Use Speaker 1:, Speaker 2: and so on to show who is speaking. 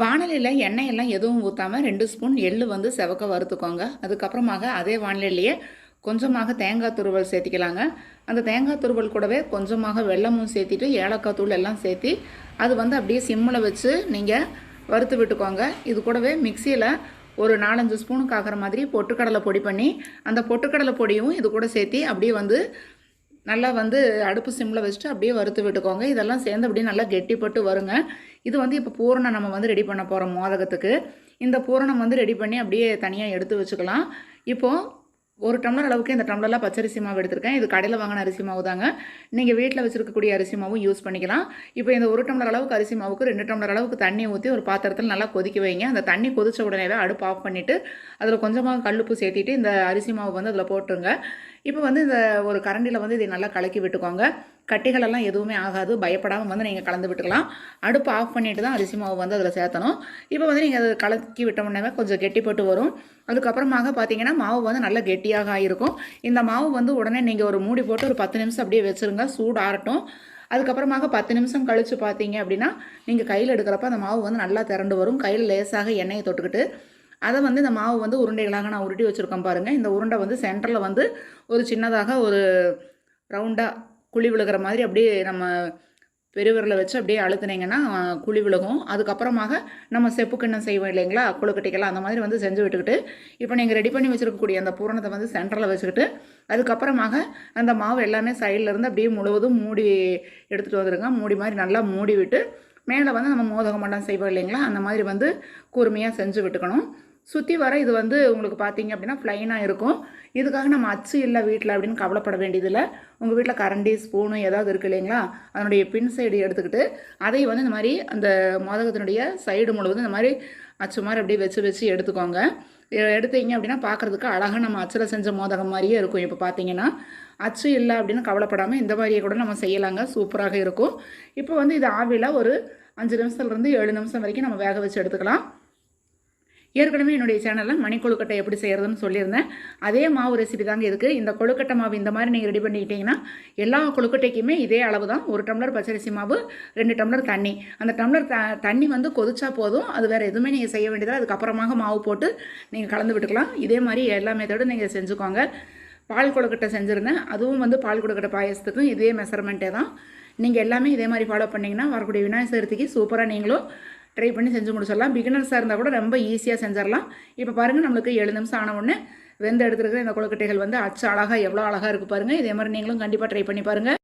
Speaker 1: வானிலையில் எண்ணெய் எல்லாம் எதுவும் ஊற்றாமல் ரெண்டு ஸ்பூன் எள்ளு வந்து செவக்க வறுத்துக்கோங்க. அதுக்கப்புறமாக அதே வானிலையிலேயே கொஞ்சமாக தேங்காய் துருவல் சேர்த்திக்கலாங்க. அந்த தேங்காய் துருவல் கூடவே கொஞ்சமாக வெல்லமும் சேர்த்திட்டு ஏலக்காய் தூள் எல்லாம் சேர்த்தி அது வந்து அப்படியே சிம்மில் வச்சு நீங்கள் வறுத்து விட்டுக்கோங்க. இது கூடவே மிக்சியில் ஒரு நாலஞ்சு ஸ்பூனுக்கு ஆகிற மாதிரி பொட்டுக்கடலை பொடி பண்ணி அந்த பொட்டுக்கடலை பொடியும் இது கூட சேர்த்தி அப்படியே வந்து நல்லா வந்து அடுப்பு சிம்மில் வச்சுட்டு அப்படியே வறுத்து விட்டுக்கோங்க. இதெல்லாம் சேர்ந்து அப்படியே நல்லா கெட்டிப்பட்டு வருங்க. இது வந்து இப்போ பூரணம் நம்ம வந்து ரெடி பண்ண போகிறோம் மோதகத்துக்கு. இந்த பூரணம் வந்து ரெடி பண்ணி அப்படியே தனியாக எடுத்து வச்சுக்கலாம். இப்போது ஒரு டம்ளர் அளவுக்கு இந்த டம்ளர்லாம் பச்சரிசி மாவு எடுத்திருக்கேன். இது கடையில் வாங்கின அரிசி மாவு தாங்க. நீங்கள் வீட்டில் வச்சுருக்கக்கூடிய அரிசி மாவும் யூஸ் பண்ணிக்கலாம். இப்போ இந்த ஒரு டம்ளர் அளவுக்கு அரிசி மாவுக்கு ரெண்டு டம்ளர் அளவுக்கு தண்ணி ஊற்றி ஒரு பாத்திரத்தில் நல்லா கொதிக்க வைங்க. அந்த தண்ணி கொதித்த உடனேவே அடுப்பு ஆஃப் பண்ணிவிட்டு அதில் கொஞ்சமாக கல்லுப்பு சேர்த்திட்டு இந்த அரிசி மாவு வந்து அதில் போட்டுருங்க. இப்போ வந்து இந்த ஒரு கரண்டியில் வந்து இதை நல்லா கலக்கி விட்டுக்கோங்க. கட்டிகளெல்லாம் எதுவுமே ஆகாது. பயப்படாமல் வந்து நீங்கள் கலந்து விட்டுக்கலாம். அடுப்பு ஆஃப் பண்ணிட்டு தான் அரிசி மாவு வந்து அதில் சேர்த்தணும். இப்போ வந்து நீங்கள் அதை கலக்கி விட்டோம்னாவே கொஞ்சம் கெட்டிப்பட்டு வரும். அதுக்கப்புறமாக பார்த்தீங்கன்னா மாவு வந்து நல்லா கெட்டியாக ஆகிருக்கும் இந்த மாவு வந்து உடனே நீங்கள் ஒரு மூடி போட்டு ஒரு பத்து நிமிஷம் அப்படியே வச்சுருங்க. சூடு ஆறட்டும். அதுக்கப்புறமாக பத்து நிமிஷம் கழித்து பார்த்தீங்க அப்படின்னா நீங்கள் கையில் எடுக்கிறப்ப அந்த மாவு வந்து நல்லா திரண்டு வரும். கையில் லேசாக எண்ணெயை தொட்டுக்கிட்டு அதை வந்து இந்த மாவு வந்து உருண்டைகளாக நான் உருட்டி வச்சுருக்கேன் பாருங்கள் இந்த உருண்டை வந்து சென்டரில் வந்து ஒரு சின்னதாக ஒரு ரவுண்டாக குழி விழுகிற மாதிரி அப்படியே நம்ம பெருவிரலை வச்சு அப்படியே அழுத்துனீங்கன்னா குழி விழுகும். அதுக்கப்புறமாக நம்ம செப்புக்கிண்ணம் செய்வோம் இல்லைங்களா? கொழுக்கட்டைக்கெல்லாம் அந்த மாதிரி வந்து செஞ்சு விட்டுக்கிட்டு இப்போ நீங்கள் ரெடி பண்ணி வச்சுருக்கக்கூடிய அந்த பூரணத்தை வந்து சென்டரில் வச்சுக்கிட்டு அதுக்கப்புறமாக அந்த மாவு எல்லாமே சைடில் இருந்து அப்படியே முழுவதும் மூடி எடுத்துகிட்டு வந்துடுங்க மூடி மாதிரி நல்லா மூடி விட்டு மேலே வந்து நம்ம மோதகம் மட்டம் செய்வோம் இல்லைங்களா? அந்த மாதிரி வந்து கூர்மையாக செஞ்சு விட்டுக்கணும். சுற்றி வர இது வந்து உங்களுக்கு பார்த்தீங்க அப்படின்னா ப்ளைனாக இருக்கும். இதுக்காக நம்ம அச்சு இல்லை வீட்டில் அப்படின்னு கவலைப்பட வேண்டியதில்லை. உங்கள் வீட்டில் கரண்டி ஸ்பூனு ஏதாவது இருக்குது இல்லைங்களா? அதனுடைய பின் சைடு எடுத்துக்கிட்டு அதை வந்து இந்த மாதிரி அந்த மோதகத்தினுடைய சைடு முழுவதும் இந்த மாதிரி அச்சு மாதிரி அப்படியே வச்சு வச்சு எடுத்துக்கோங்க. எடுத்தீங்க அப்படின்னா பார்க்குறதுக்கு அழகாக நம்ம அச்சில் செஞ்ச மோதகம் மாதிரியே இருக்கும் இப்போ பார்த்தீங்கன்னா அச்சு இல்லை அப்படின்னு கவலைப்படாமல் இந்த மாதிரியே கூட நம்ம செய்யலாங்க. சூப்பராக இருக்கும். இப்போ வந்து இது ஆவியில் ஒரு அஞ்சு நிமிஷத்துலேருந்து ஏழு நிமிஷம் வரைக்கும் நம்ம வேக வச்சு எடுத்துக்கலாம். ஏற்கனவே என்னுடைய சேனலில் மணி கொழுக்கட்டை எப்படி செய்கிறதுன்னு சொல்லியிருந்தேன். அதே மாவு ரெசிபி தாங்க இருக்குது இந்த கொழுக்கட்டை மாவு இந்த மாதிரி நீங்கள் ரெடி பண்ணிக்கிட்டீங்கன்னா எல்லா கொழுக்கட்டைக்குமே இதே அளவு தான் ஒரு டம்ளர் பச்சரிசி மாவு ரெண்டு டம்ளர் தண்ணி. அந்த டம்ளர் த தண்ணி வந்து கொதிச்சா போதும். அது வேறு எதுவுமே நீங்கள் செய்ய வேண்டியதாக அதுக்கப்புறமாக மாவு போட்டு நீங்கள் கலந்து விட்டுக்கலாம். இதே மாதிரி எல்லா மெத்தடும் நீங்கள் செஞ்சுக்கோங்க. பால் கொழுக்கட்டை செஞ்சுருந்தேன். அதுவும் வந்து பால் கொழுக்கட்டை பாயசத்துக்கும் இதே மெஷர்மெண்ட்டே தான். நீங்கள் எல்லாமே இதே மாதிரி ஃபாலோ பண்ணிங்கன்னா வரக்கூடிய விநாயகர் சதுர்த்திக்கு சூப்பராக நீங்களும் ட்ரை பண்ணி செஞ்சு முடிச்சிடலாம். பிகினர்ஸாக இருந்தால் கூட ரொம்ப ஈஸியாக செஞ்சிடலாம். இப்போ பாருங்கள் நம்மளுக்கு ஏழு நிமிஷம் ஆன உடனே வெந்து எடுத்துருக்கிற இந்த கொழுக்கட்டைகள் வந்து அச்சு அழகாக எவ்வளோ அழகாக இருக்குது பாருங்கள் இதே மாதிரி நீங்களும் கண்டிப்பாக ட்ரை பண்ணி பாருங்கள்